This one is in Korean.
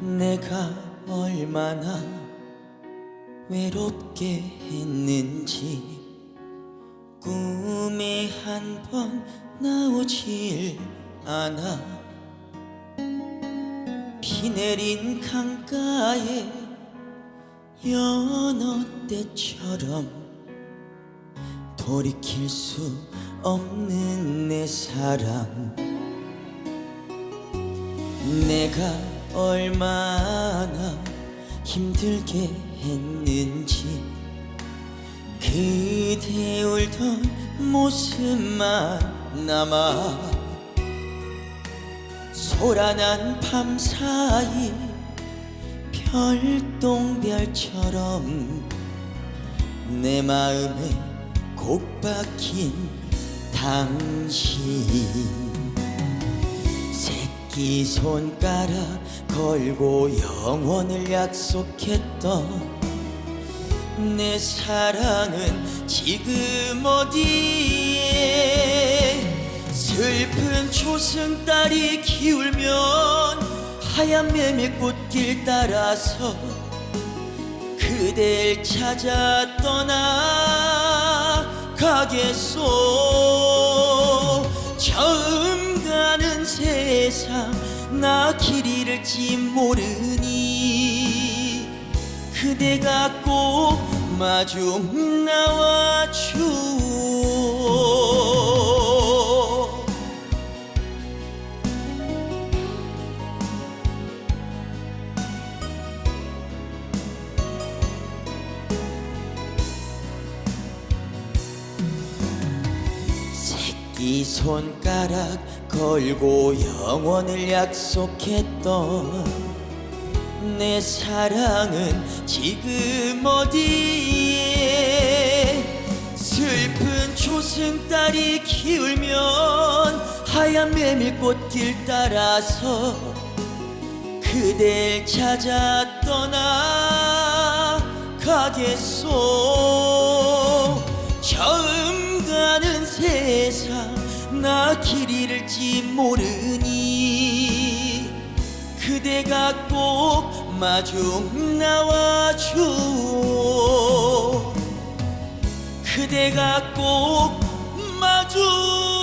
내가 얼마나 외롭게 했는지 꿈에 한 번 나오질 않아. 비 내린 강가에 연어 때처럼 돌이킬 수 없는 내 사랑. 내가 얼마나 힘들게 했는지. 그대 울던 모습만 남아 소란한 밤 사이 별똥별처럼 내 마음에 곡 박힌 당신 새끼 손가락 걸고 영원을 약속했던 내 사랑은 지금 어디에? 슬픈 초승달이 기울면 하얀 메밀꽃길 따라서 그댈 찾아 떠나가겠소. 처음 세상 나 길 잃을지 모르니 그대가 꼭 마주 나와줘 새끼 손가락 걸고 영원을 약속했던 내 사랑은 지금 어디에? 슬픈 초승달이 기울면 하얀 메밀꽃길 따라서 그댈 찾아 떠나가겠소 세상 나 길 잃을지 모르니 그대가 꼭 마주 나와줘 그대가 꼭 마주